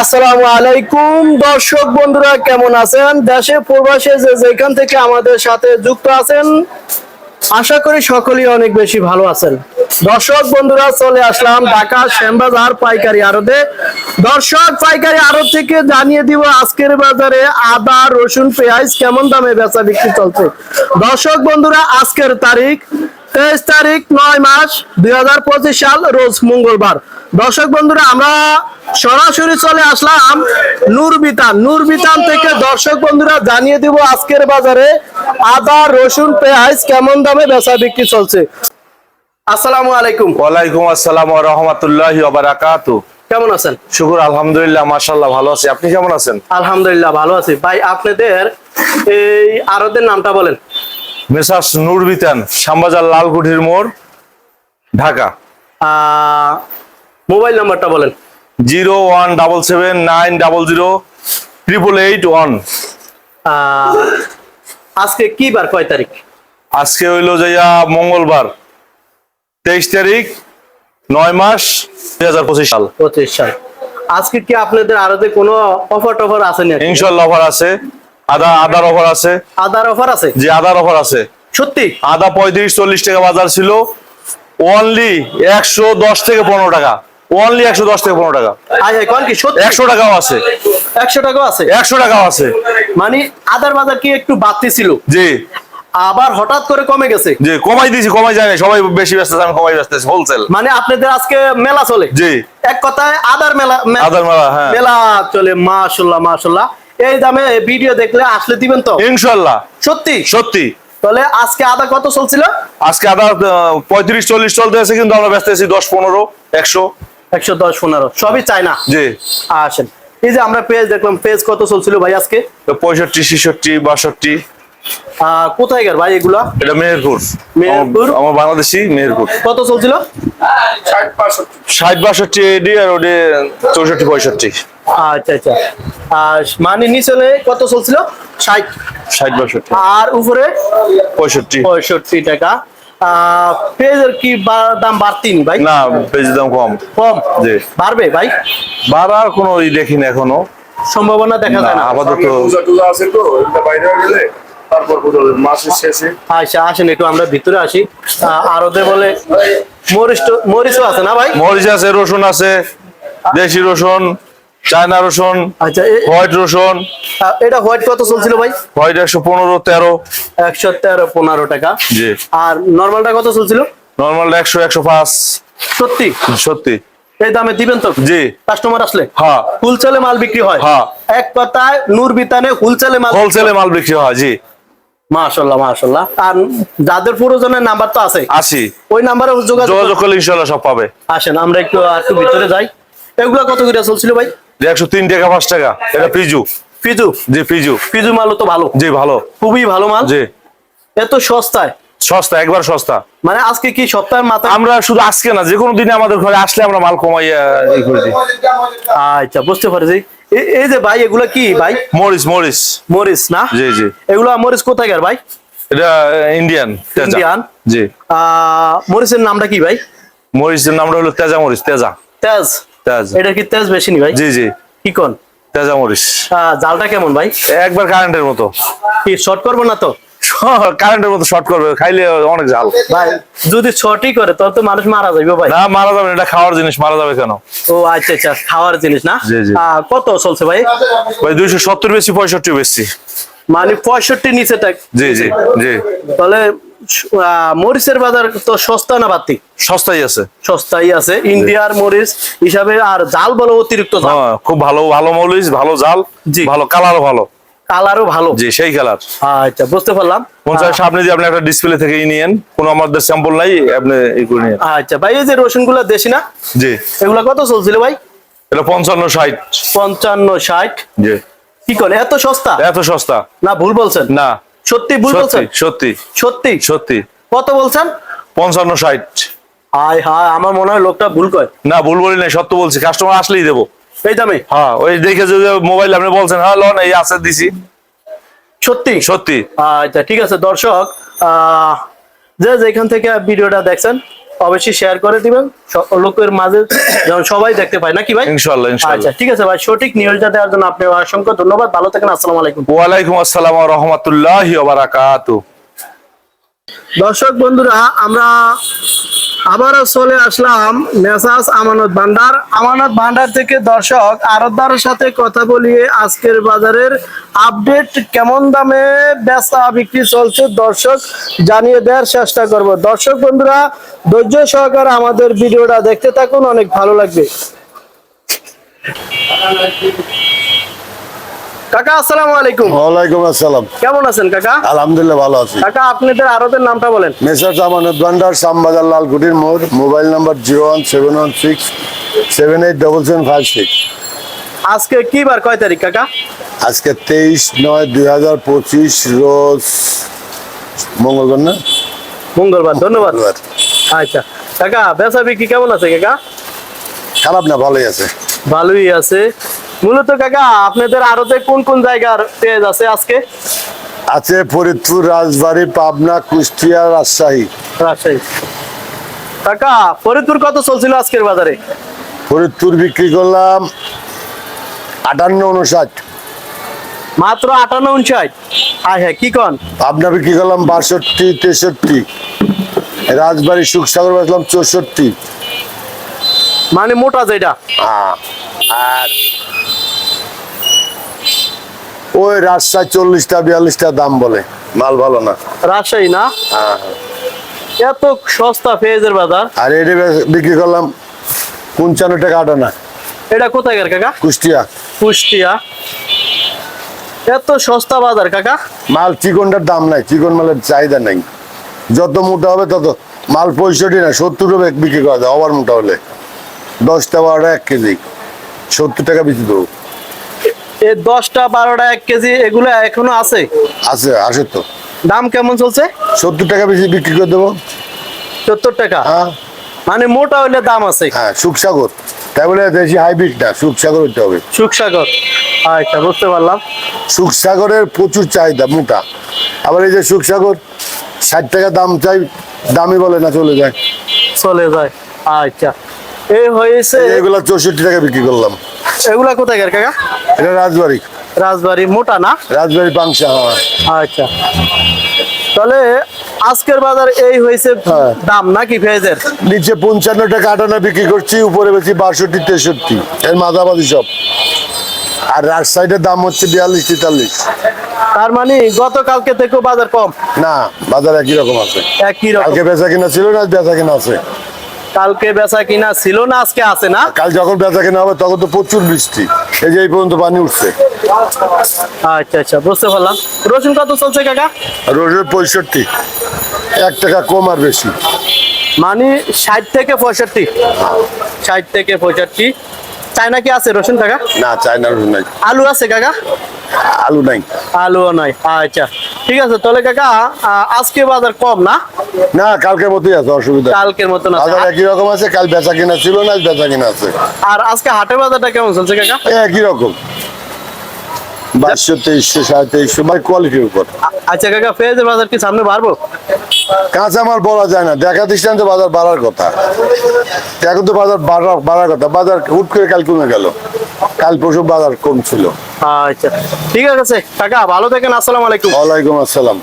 আসসালামু আলাইকুম। দর্শক বন্ধুরা, কেমন আছেন? দেশে প্রবাসে যে যেখান থেকে আমাদের সাথে যুক্ত আছেন, আশা করি সকলেই অনেক বেশি ভালো আছেন। দর্শক বন্ধুরা, চলে আসলাম ঢাকা শ্যামবাজার পাইকারি আড়তে। দর্শক, পাইকারি আড়ত থেকে জানিয়ে দিব আজকের বাজারে আদা, রসুন, পেঁয়াজ কেমন দামে বেচা বিক্রি চলছে। দর্শক বন্ধুরা, আজকের তারিখ তেইশ তারিখ নয় মাস দুই হাজার পঁচিশ সাল, রোজ মঙ্গলবার। দর্শক বন্ধুরা আমরা সরাসরি চলে আসলাম নূরবিতান। নূরবিতান থেকে দর্শক বন্ধুরা জানিয়ে দিব আজকের বাজারে আদা রসুন পেঁয়াজ কেমন দামে বেচা বিক্রি চলছে? আসসালামু আলাইকুম। ওয়ালাইকুম আসসালাম ওয়া রাহমাতুল্লাহি ওয়া বারাকাতু কেমন আছেন? শুকুর আলহামদুলিল্লাহ মাশাআল্লাহ ভালো আছি। আপনি কেমন আছেন? আলহামদুলিল্লাহ ভালো আছি। ভাই আপনাদের এই আরদের নামটা বলেন। মেসার্স নূরবিতান শ্যামবাজার লালকুঠির মোড় ঢাকা। আহ, মোবাইল নাম্বারটা বলেন। Zero one double seven nine double zero triple eight one. আজকে কি বার কয় তারিখ? আজকে হইল যাইয়া মঙ্গলবার তেইশ তারিখ নয় মাস দুই হাজার পঁচিশ সাল। পঁচিশ সাল। আজকে কি আপনাদের আরতে কোনো অফার টফার আছে নাকি? ইনশাল্লাহ অফার আছে। আদা আদার অফার আছে। আদার অফার আছে? যে আদার অফার আছে। সত্যি? আদা পঁয়ত্রিশ চল্লিশ টাকা বাজার ছিল। অনলি একশো দশ থেকে পনেরো টাকা। অনলি একশো দশ থেকে পনেরো টাকা। একশো টাকাও আছে। একশো টাকাও আছে? একশো টাকাও আছে। মানে আদার বাজার কি একটু বাড়তি ছিল? জি। আবার হঠাৎ করে কমে গেছে? জি কমাই দিয়েছি কমাই সবাই বেশি ব্যস্ত আমি কমাই ব্যস্ত হোলসেল মানে আপনাদের আজকে মেলা চলে? জি। এক কথায় আদার মেলা আদার মেলা হ্যাঁ। মেলা চলে মাশাল্লাহ মাশাল্লাহ। এই দামে ভিডিও দেখলে আসলে দিবেন তো? ইনশাল্লাহ। সত্যি? সত্যি। তাহলে আজকে আদা কত চলছিল? আজকে আদা পঁয়ত্রিশ চল্লিশ চলতে আছে কিন্তু আমরা ব্যস্ত আছি দশ পনেরো একশো। একশো দশ পনেরো সবই চাই না জি। আসেন। এই যে আমরা পেজ দেখলাম পেজ কত চলছিল ভাই আজকে? পঁয়ষট্টি ছেষট্টি বাষট্টি। কোথায় গেল ভাই এগুলা? এটা মেহেরপুর। মেহেরপুর? আমার- বাংলাদেশি মেহেরপুর। কত চলছিল? ষাট বাষট্টি। এডি আর ওডি চৌষট্টি পঁয়ষট্টি। আচ্ছা আচ্ছা। আর মানে নিচে কত চলছিল? ষাট। ষাট বাষট্টি। আর উপরে? পঁয়ষট্টি। পঁয়ষট্টি টাকা। পেঁয়াজের কি বা- দাম বাড়তি ভাই? না পেঁয়াজের দাম কম। কম? জি। বাড়বে ভাই? বাড়ার কোনো ই দেখি না এখনও। সম্ভাবনা দেখা যায় না আপাতত পূজা টুজা আছে তো বাইরে গেলে তারপর মাসের শেষে। আচ্ছা আসেন একটু আমরা ভিতরে আসি। বলে মরিচ তো- মরিচও আছে না ভাই? মরিচ আছে রসুন আছে দেশি রসুন। চায়না রসুন আচ্ছা হোয়াইট রসুন। এটা হোয়াইট কত চলছিল ভাই? হোয়াইট একশো পনেরো তেরো। একশো তেরো পনেরো টাকা। জি। আর নর্মালটা কত চলছিল? নর্মালটা একশো একশো পাঁচ। সত্যি? সত্যি। এই দামে দিবেন তো? জি। কাস্টমার আসলে? হ্যাঁ। হুলসেলে মাল বিক্রি হয়? হ্যাঁ। এক কথায় নূর বিতানে হুলসেলে মাল হোলসেলে মাল বিক্রি হয় জি। মাশাল্লাহ মাশাল্লাহ। আর যাদের প্রয়োজনের নাম্বার তো আছে? আসি। ওই নাম্বারে যোগাযোগ যোগাযোগ করলে ইনশাল্লাহ সব পাবে। আসেন আমরা একটু আর একটু ভিতরে যাই। এগুলা কত করে চলছিল ভাই? একশো তিন টাকা পাঁচ টাকা। এটা পিজু পিজু জি পিজু পিজু মালও তো ভালো। জি ভালো। খুবই ভালো মাল। জি। এত সস্তায়? সস্তা একবার সস্তা। মানে আজকে কি সপ্তাহের মাথা আমরা শুধু আজকে না যে কোনো দিনে আমাদের ঘরে আসলে আমরা মাল কমাই ই করে আচ্ছা বুঝতে পারছি। এই যে ভাই এগুলা কি ভাই? মরিচ মরিচ। মরিচ না? জি জি। এগুলা মরিচ কোথায় গেল ভাই? এটা ইন্ডিয়ান ইন্ডিয়ান? জি। আহ, মরিচের নামটা কি ভাই? মরিচের নামটা হলো তেজা মরিচ তেজা। তেজ। তেজ। এটা কি তেজ বেশি নি ভাই? জি জি। কি কোন? তেজা মরিচ জালটা কেমন ভাই? একবার কারেন্টের মতো। কি শর্ট করব না তো? কারেন্টের মতো শর্ট করবে খাইলে অনেক ঝাল। ভাই যদি শর্টই করে তাহলে তো মানুষ মারা যাবে ভাই। না মারা যাবে এটা খাওয়ার জিনিস মারা যাবে কেন? ও আচ্ছা আচ্ছা খাওয়ার জিনিস না? কত চলছে ভাই? ভাই দুইশো সত্তর বেশি পঁয়ষট্টি বেশি। মানে পঁয়ষট্টি নিচে জি জি জি। তাহলে মরিচের বাজার তো সস্তা না বাড়তি? সস্তাই আছে। সস্তাই আছে। ইন্ডিয়ার মরিচ হিসাবে আর জাল বলো অতিরিক্ত হ্যাঁ, খুব ভালো ভালো মরিচ ভালো জাল জি। ভালো কালারও ভালো। কালারও ভালো। জি সেই কালার। আচ্ছা বুঝতে পারলাম। পঞ্চাশ সামনে দিয়ে আপনি একটা ডিসপ্লে থেকে নিয়েন। কোনো আমাদের স্যাম্পল নাই আপনি করে আচ্ছা ভাই এই যে রসুনগুলা দেশি না? জি। এগুলা কত চলছিল ভাই? এটা পঞ্চান্ন ষাট। পঞ্চান্ন ষাট। জি। কি করে এত সস্তা? এত সস্তা। না ভুল বলছেন। না। সত্যি ভুল বলছেন? সত্যি সত্যি। সত্যি? কত বলছেন? পঞ্চান্ন ষাট। আয় হায় আমার মনে হয় লোকটা ভুল কয় না ভুল বলি নাই সত্য বলছি। কাস্টমার আসলেই দেবো। এই দামে? হ্যাঁ ওই দেখে যদি মোবাইল আপনি বলছেন হ্যাঁ লোন এই আছে দিছি। সত্যি? সত্যি। আচ্ছা ঠিক আছে দর্শক আহ, যে যেখান থেকে ভিডিওটা দেখছেন অবশ্যই শেয়ার করে দিবেন। লোকের মাঝে যেমন সবাই দেখতে পায়। নাকি ভাই? ইনশাল্লাহ আচ্ছা ঠিক আছে ভাই। সঠিক নিউজটা দেওয়ার জন্য আপনি অসংখ্য ধন্যবাদ। ভালো থাকেন আসসালামু আলাইকুম। ওয়ালাইকুম আসসালাম রহমতুল্লাহ বারাকাতু দর্শক বন্ধুরা আমরা আবারও চলে আসলাম মেসাজ আমানত ভান্ডার। আমানত ভান্ডার থেকে দর্শক আরতদারের সাথে কথা বলিয়ে আজকের বাজারের আপডেট কেমন দামে বেচা বিক্রি চলছে দর্শক জানিয়ে দেওয়ার চেষ্টা করব। দর্শক বন্ধুরা, ধৈর্য সহকারে আমাদের ভিডিওটা দেখতে থাকুন, অনেক ভালো লাগবে। কাকা আসসালামু আলাইকুম। ওয়ালাইকুম আসসালাম। কেমন আছেন কাকা? আলহামদুলিল্লাহ ভালো আছি। কাকা আপনাদের আরতের নামটা বলেন। মেসার্স আমানত ভান্ডার শ্যামবাজার লালকুটির মোড় mobile number zero one seven one six seven eight double seven five six. আজকে কি বার কয় তারিখ কাকা? আজকে তেইশ নয় দুই হাজার পঁচিশ রোজ মঙ্গলবার না? মঙ্গলবার ধন্যবাদ। আচ্ছা কাকা বেচা বিক্রি কেমন আছে কাকা? খারাপ না ভালোই আছে। ভালোই আছে। মূলত কাকা আপনাদের আরতে কোন কোন জায়গার পেঁয়াজ আছে আজকে? আছে ফরিদপুর রাজবাড়ী পাবনা কুষ্টিয়া রাজশাহী। রাজশাহী। কাকা ফরিদপুর কত চলছিল আজকের বাজারে? ফরিদপুর বিক্রি করলাম আটান্ন উনষাট। মাত্র আটান্ন উনষাট? হ্যাঁ হ্যাঁ কি কন? পাবনা বিক্রি করলাম বাষট্টি তেষট্টি। রাজবাড়ি সুখসাগর বেচলাম চৌষট্টি। মানে মোটা যেটা? আহ, আর ওই রাজশাহী চল্লিশটা বিয়াল্লিশটা দাম বলে। মাল ভালো না। রাজশাহী না? হ্যাঁ, এত সস্তা পেঁয়াজের বাজার? আর এটা বিক্রি করলাম পঞ্চান্ন টাকা আটানা। এটা কোথায় কাকা? কুষ্টিয়া। কুষ্টিয়া। এত সস্তা বাজার কাকা? মাল চিকনটার দাম নাই চিকন মালের চাহিদা নাই। যত মোটা হবে তত মাল পঁয়ষট্টি না সত্তর টাকা বিক্রি করা যায় ওভার মোটা হলে। দশটা বারোটা এক কেজি সত্তর টাকা বিক্রি দেবো এই দশটা বারোটা এক কেজি এগুলো এখনও আছে? আছে আসে তো। দাম কেমন চলছে? সত্তর টাকা বেশি বিক্রি করে দেবো। সত্তর টাকা? হ্যাঁ। মানে মোটা হইলে দাম আছে। হ্যাঁ সুখসাগর। তাই বলে দেশি হাইব্রিড না সুখসাগর হতে হবে। সুখসাগর। আচ্ছা বুঝতে পারলাম। সুখসাগরের প্রচুর চাহিদা মোটা। আবার এই যে সুখসাগর ষাট টাকা দাম চাই দামি বলে না চলে যায়। চলে যায়। আচ্ছা। এই হয়েছে এগুলা চৌষট্টি টাকা বিক্রি করলাম। এগুলা কোথায় গেল কাকা? এটা রাজবাড়ি। রাজবাড়ি মোটা না? রাজবাড়ি হ্যাঁ আচ্ছা। তাহলে আজকের বাজার এই হয়েছে হ্যাঁ। দাম নাকি পেঁয়াজের নিচে পঞ্চান্ন টাকা আটানা বিক্রি করছি উপরে বেশি বাষট্টি তেষট্টি। এর মাঝামাঝি সব। আর রাজ সাইডের দাম হচ্ছে বিয়াল্লিশ তেতাল্লিশ। তার মানে গতকালকে থেকেও বাজার কম? না বাজার একই রকম আছে। একই রকম। কালকে বেচা কিনা ছিল না বেচা কিনা আছে। কালকে বেচা কিনা ছিল না আজকে আছে না? কাল যখন বেচা কিনা হবে তখন তো প্রচুর বৃষ্টি। এই যে এই পর্যন্ত পানি উঠছে। আচ্ছা আচ্ছা বুঝতে পারলাম। রসুন কত চলছে কাকা? রসুন পঁয়ষট্টি। এক টাকা কম আর বেশি। মানে ষাট থেকে পঁয়ষট্টি। ষাট থেকে পঁয়ষট্টি। চায়না কি আছে রসুন কাকা? না চায়না রসুন নাই। আলু আছে কাকা? আলু নাই। আলু নাই আচ্ছা। ঠিক আছে তাহলে কাকা আজকে বাজার কম না? না কালকের মতোই আছে অসুবিধা কালকের মতন না বাজার একই রকম আছে কাল বেচা কিনা ছিল না আজ বেচা কিনা আছে। আর আজকে হাটের বাজারটা কেমন চলছে কাকা? একই রকম। বাইশশো তেইশশো সাড়ে তেইশশো বাই কোয়ালিটির উপর। আচ্ছা কাকা পেঁয়াজের বাজার কি সামনে বাড়বো? কাঁচামাল বলা যায় না। দেখা দৃষ্টান্তে বাজার বাড়ার কথা। এখন তো বাজার বাড়ার বাড়ার কথা। বাজার হুট করে কাল কমে গেল। কাল পরশু বাজার কম ছিল। আচ্ছা। ঠিক আছে কাকা ভালো থাকেন আসসালামু আলাইকুম। ওয়ালাইকুম আসসালাম।